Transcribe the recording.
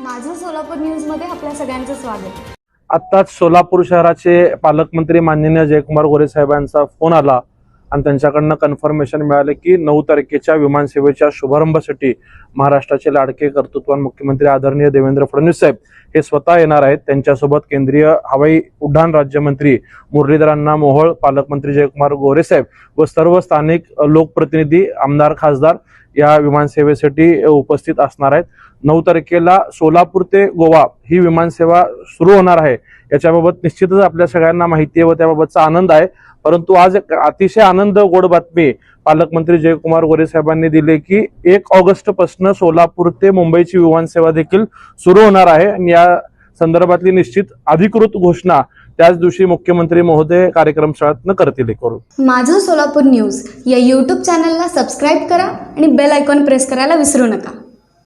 माझं सोलापूर न्यूजमध्ये आपल्या सगळ्यांचं स्वागत. आत्ताच सोलापूर शहराचे पालकमंत्री माननीय जयकुमार गोरे साहेबांचा फोन आला आणि त्यांच्याकडनं कन्फर्मेशन मिळालं की नऊ तारखेच्या विमानसेवेच्या शुभारंभासाठी महाराष्ट्राचे लाडके कर्तृत्वान मुख्यमंत्री आदरणीय देवेंद्र फडणवीस साहेब हे स्वतः येणार आहेत. त्यांच्यासोबत केंद्रीय हवाई उड्डाण राज्यमंत्री मुरलीधरांना मोहोळ पालकमंत्री जयकुमार गोरे साहेब व सर्व स्थानिक लोकप्रतिनिधी आमदार खासदार या विमानसेवेसाठी उपस्थित असणार आहेत. नऊ तारखेला सोलापूर ते गोवा ही विमानसेवा सुरू होणार आहे. याच्याबाबत निश्चितच आपल्या सगळ्यांना माहिती आहे व त्याबाबतचा आनंद आहे. परंतु आज एक अतिशय आनंद गोड बातमी पालकमंत्री जयकुमार गोरे साहेबांनी दिली की एक ऑगस्टपासून सोलापूर ते मुंबईची विमानसेवा देखील सुरू होणार आहे. आणि या संदर्भातली निश्चित अधिकृत घोषणा त्याच दिवशी मुख्यमंत्री महोदय कार्यक्रम स्थळातनं करतील करू माझं सोलापूर न्यूज या यूट्यूब चॅनलला सबस्क्राईब करा आणि बेल आयकॉन प्रेस करायला विसरू नका.